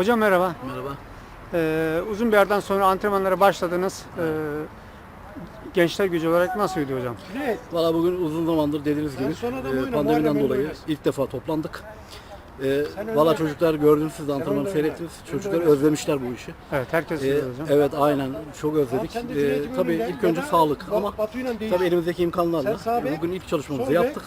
Hocam merhaba. Merhaba. Ee, uzun bir aradan sonra antrenmanlara başladınız. Ee, gençler gücü olarak nasıl gidiyor hocam? Valla bugün uzun zamandır dediğiniz gibi e, pandemiden dolayı ilk defa toplandık. E, Valla çocuklar gördünüz siz de antrenmanı seyrettiniz. Çocuklar özlemişler bu işi. Evet herkes E, hocam. evet aynen çok özledik. E, tabii ilk önce sağlık ama tabii elimizdeki imkanlarla bek, bugün ilk çalışmamızı yaptık.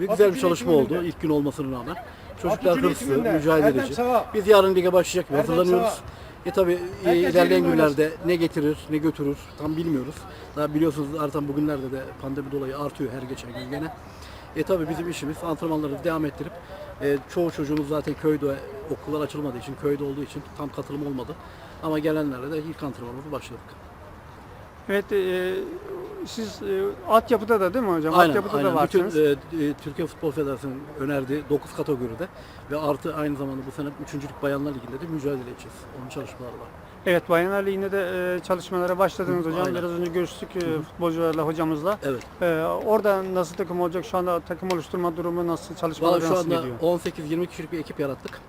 Ve güzel bir çalışma oldu ilk gün olmasına rağmen. Çocuklar hırslı, mücadeleci. Biz yarın lige başlayacak Erdem hazırlanıyoruz. E tabi Herkes ilerleyen günlerde ne getirir ne götürür tam bilmiyoruz. Daha biliyorsunuz artan bugünlerde de pandemi dolayı artıyor her geçen gün gene. E tabi bizim işimiz antrenmanları devam ettirip e, çoğu çocuğumuz zaten köyde okullar açılmadığı için köyde olduğu için tam katılım olmadı. Ama gelenlerle de ilk antrenmanımızı başladık. Evet e, siz e, altyapıda da değil mi hocam? Aynen, altyapıda aynen. da Bütün varsınız. e, e, Türkiye Futbol Federasyonu'nun önerdiği 9 kategoride ve artı aynı zamanda bu sene 3. Lig Bayanlar Ligi'nde de mücadele edeceğiz. Onun çalışmaları var. Evet Bayanlar Ligi'nde de e, çalışmalara başladınız hocam. Aynen. Biraz önce görüştük e, futbolcularla hocamızla. Evet. E, orada nasıl takım olacak? Şu anda takım oluşturma durumu nasıl? Çalışmalar şu nasıl anda gidiyor? 18-20 kişilik bir ekip yarattık.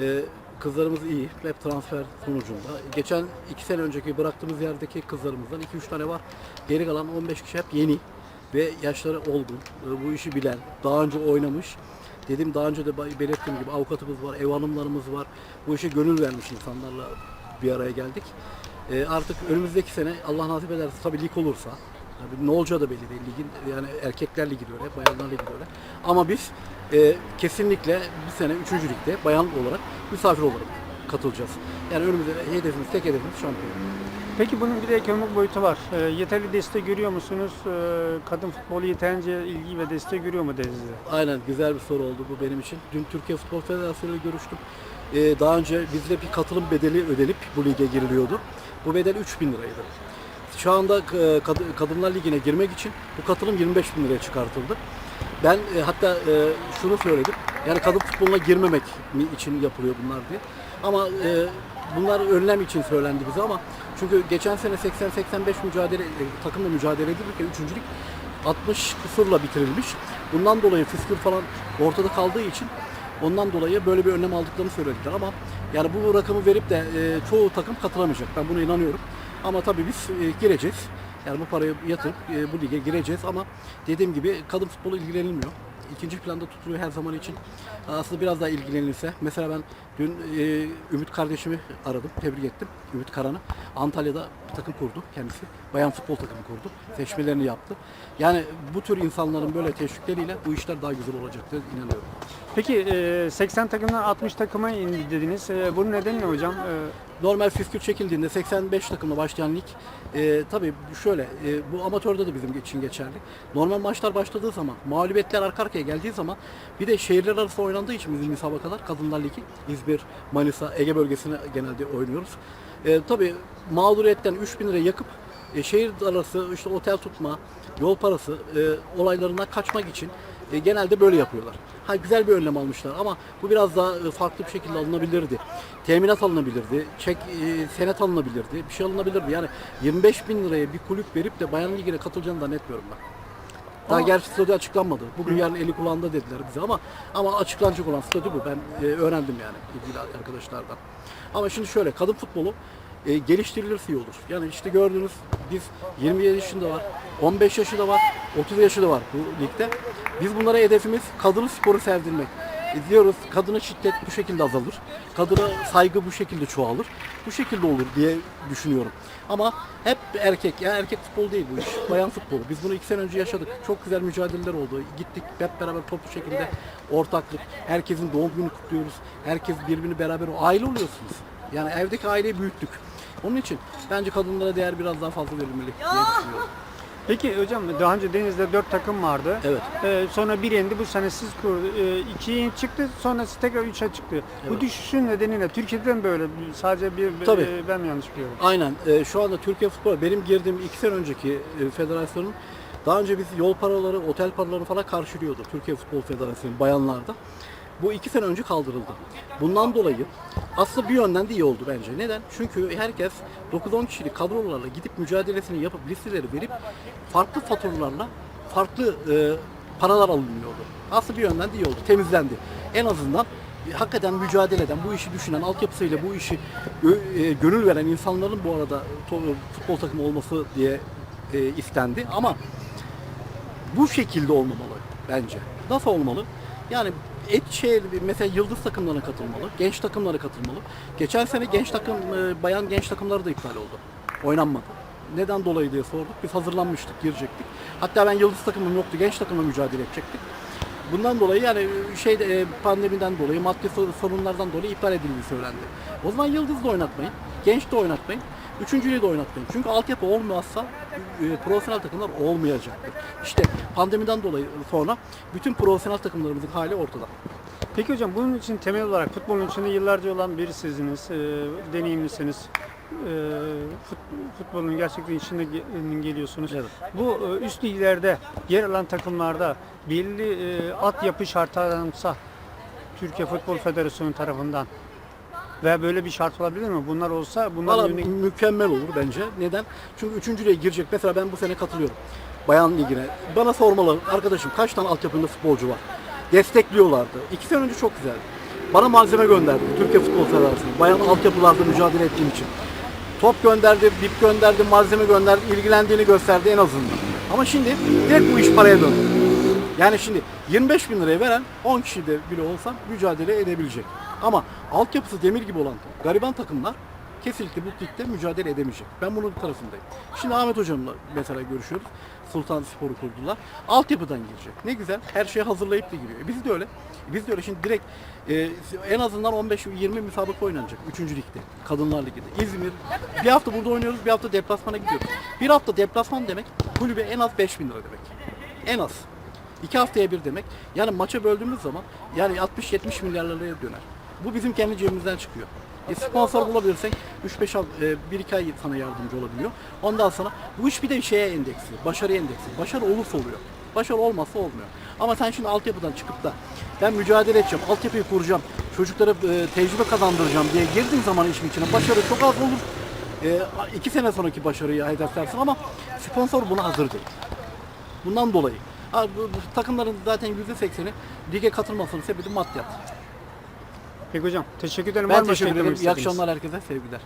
Ee, kızlarımız iyi. Hep transfer sonucunda. Geçen 2 sene önceki bıraktığımız yerdeki kızlarımızdan 2-3 tane var. Geri kalan 15 kişi hep yeni ve yaşları olgun. Ee, bu işi bilen, daha önce oynamış. Dedim daha önce de belirttiğim gibi avukatımız var, ev hanımlarımız var. Bu işe gönül vermiş insanlarla bir araya geldik. Ee, artık önümüzdeki sene Allah nasip ederse tabii lig olursa Tabii ne olacağı da belli değil. Ligin yani erkekler ligi de öyle, bayanlar ligi de öyle. Ama biz e, kesinlikle bu sene 3. ligde bayan olarak misafir olarak katılacağız. Yani önümüzde hedefimiz, tek hedefimiz şampiyon. Peki bunun bir de ekonomik boyutu var. E, yeterli destek görüyor musunuz? E, kadın futbolu yeterince ilgi ve destek görüyor mu Denizli'de? Aynen güzel bir soru oldu bu benim için. Dün Türkiye Futbol Federasyonu ile görüştüm. Ee, daha önce bizde bir katılım bedeli ödenip bu lige giriliyordu. Bu bedel 3000 liraydı. Şu anda e, kad- Kadınlar Ligi'ne girmek için bu katılım 25 bin liraya çıkartıldı. Ben e, hatta e, şunu söyledim. Yani kadın futboluna girmemek için yapılıyor bunlar diye. Ama e, bunlar önlem için söylendi bize ama çünkü geçen sene 80-85 mücadele e, takımla mücadele edilirken üçüncülük 60 küsurla bitirilmiş. Bundan dolayı fiskül falan ortada kaldığı için ondan dolayı böyle bir önlem aldıklarını söylediler ama yani bu rakamı verip de e, çoğu takım katılamayacak. Ben buna inanıyorum. Ama tabii biz e, gireceğiz. Yani bu parayı yatırıp e, bu lige gireceğiz ama dediğim gibi kadın futbolu ilgilenilmiyor. İkinci planda tutuluyor her zaman için. Aslında biraz daha ilgilenilse. Mesela ben dün e, Ümit kardeşimi aradım, tebrik ettim. Ümit Karan'ı. Antalya'da bir takım kurdu kendisi. Bayan futbol takımı kurdu. Seçmelerini yaptı. Yani bu tür insanların böyle teşvikleriyle bu işler daha güzel olacaktır inanıyorum. Peki e, 80 takımdan 60 takıma indi dediniz. Bunun nedeni ne hocam? Normal fiskür çekildiğinde 85 takımla başlayan lig e, tabii şöyle e, bu amatörde de bizim için geçerli. Normal maçlar başladığı zaman mağlubiyetler arka arkaya geldiği zaman bir de şehirler arası oynandığı için bizim müsabakalar Kadınlar Ligi İzmir, Manisa, Ege bölgesine genelde oynuyoruz. E, tabii mağduriyetten 3000 lira yakıp e, şehir arası işte otel tutma, yol parası e, olaylarından kaçmak için e, genelde böyle yapıyorlar. Ha güzel bir önlem almışlar ama bu biraz daha e, farklı bir şekilde alınabilirdi. Teminat alınabilirdi, çek e, senet alınabilirdi, bir şey alınabilirdi. Yani 25 bin liraya bir kulüp verip de Bayan Ligi'ne katılacağını zannetmiyorum ben. Daha Ama- gerçi statü açıklanmadı. Bugün yarın eli kulağında dediler bize ama ama açıklanacak olan statü bu. Ben e, öğrendim yani ilgili arkadaşlardan. Ama şimdi şöyle kadın futbolu e, geliştirilirse iyi olur. Yani işte gördüğünüz biz 27 yaşında var, 15 yaşı da var, 30 yaşı da var bu ligde. Biz bunlara hedefimiz kadını sporu sevdirmek. E, kadına şiddet bu şekilde azalır. Kadına saygı bu şekilde çoğalır. Bu şekilde olur diye düşünüyorum. Ama hep erkek, ya erkek futbolu değil bu iş. Bayan futbolu. Biz bunu iki sene önce yaşadık. Çok güzel mücadeleler oldu. Gittik hep beraber toplu şekilde ortaklık. Herkesin doğum gününü kutluyoruz. Herkes birbirini beraber aile oluyorsunuz. Yani evdeki aileyi büyüttük. Onun için bence kadınlara değer biraz daha fazla verilmeli diye düşünüyorum. peki hocam daha önce Denizli'de 4 takım vardı. Evet. E, sonra bir yendi bu sene siz kurdu. E, ikiye çıktı sonra siz tekrar 3'e çıktı. Bu Evet. düşüşün nedeni ne? Türkiye'de mi böyle? Sadece bir Tabii. e, ben mi yanlış biliyorum? Aynen. Ee, şu anda Türkiye Futbol, benim girdiğim iki sene önceki e, federasyonun daha önce biz yol paraları, otel paraları falan karşılıyordu Türkiye Futbol Federasyonu bayanlarda. Bu iki sene önce kaldırıldı. Bundan dolayı aslında bir yönden de iyi oldu bence. Neden? Çünkü herkes 9-10 kişilik kadrolarla gidip mücadelesini yapıp listeleri verip farklı faturalarla farklı e, paralar alınıyordu. Aslında bir yönden de iyi oldu. Temizlendi. En azından hakikaten mücadele eden, bu işi düşünen, altyapısıyla bu işi e, gönül veren insanların bu arada futbol takımı olması diye e, istendi. Ama bu şekilde olmamalı bence. Nasıl olmalı? Yani şey mesela yıldız takımlarına katılmalı, genç takımlara katılmalı. Geçen sene genç takım e, bayan genç takımları da iptal oldu. Oynanmadı. Neden dolayı diye sorduk. Biz hazırlanmıştık, girecektik. Hatta ben yıldız takımım yoktu, genç takımla mücadele edecektik. Bundan dolayı yani şey e, pandemiden dolayı, maddi sor- sorunlardan dolayı iptal edildiği söylendi. O zaman yıldız da oynatmayın, genç de oynatmayın. Üçüncülüğü de oynatmayın. Çünkü altyapı olmazsa e, profesyonel takımlar olmayacaktır. İşte pandemiden dolayı sonra bütün profesyonel takımlarımızın hali ortada. Peki hocam bunun için temel olarak futbolun içinde yıllarca olan birisiniz, e, deneyimlisiniz. E, fut- futbolun gerçekten içinde ge- geliyorsunuz. Evet. Bu e, üst liglerde yer alan takımlarda belli e, altyapı şartı aransa Türkiye Futbol Federasyonu tarafından veya böyle bir şart olabilir mi? Bunlar olsa bunlar Valla yönelik mükemmel olur bence. Neden? Çünkü üçüncülüğe girecek. Mesela ben bu sene katılıyorum. Bayan ligine. Bana sormalı arkadaşım kaç tane altyapında futbolcu var? Destekliyorlardı. İki sene önce çok güzeldi. Bana malzeme gönderdi Türkiye Futbol Federasyonu. Bayan altyapılarda mücadele ettiğim için. Top gönderdi, bip gönderdi, malzeme gönderdi, ilgilendiğini gösterdi en azından. Ama şimdi direkt bu iş paraya döndü. Yani şimdi 25 bin liraya veren 10 kişi de bile olsa mücadele edebilecek. Ama altyapısı demir gibi olan gariban takımlar kesinlikle bu ligde mücadele edemeyecek. Ben bunun tarafındayım. Şimdi Ahmet hocamla mesela görüşüyoruz. Sultan Spor'u kurdular. Altyapıdan girecek. Ne güzel. Her şeyi hazırlayıp da giriyor. E Biz de öyle. Biz de öyle. Şimdi direkt e, en azından 15-20 müsabaka oynanacak. 3. ligde. Kadınlar Ligi'de. İzmir. Bir hafta burada oynuyoruz. Bir hafta deplasmana gidiyoruz. Bir hafta deplasman demek kulübe en az 5 bin lira demek. En az. İki haftaya bir demek. Yani maça böldüğümüz zaman yani 60-70 milyar liraya döner. Bu bizim kendi cebimizden çıkıyor. E, sponsor bulabilirsek 3-5 al- e, 1-2 ay sana yardımcı olabiliyor. Ondan sonra bu iş bir de şeye endeksli, başarı endeksli. Başarı olursa oluyor. Başarı olmazsa olmuyor. Ama sen şimdi altyapıdan çıkıp da ben mücadele edeceğim, altyapıyı kuracağım, çocuklara e, tecrübe kazandıracağım diye girdiğin zaman işin içine başarı çok az olur. E, iki sene sonraki başarıyı hedeflersin ama sponsor buna hazır değil. Bundan dolayı. Ha, bu, bu takımların zaten %80'i lige katılmasının sebebi maddiyat. Peki hocam teşekkür ederim. Var Ben mı başka teşekkür ederim. eklemek İyi istediğiniz? akşamlar herkese. Sevgiler.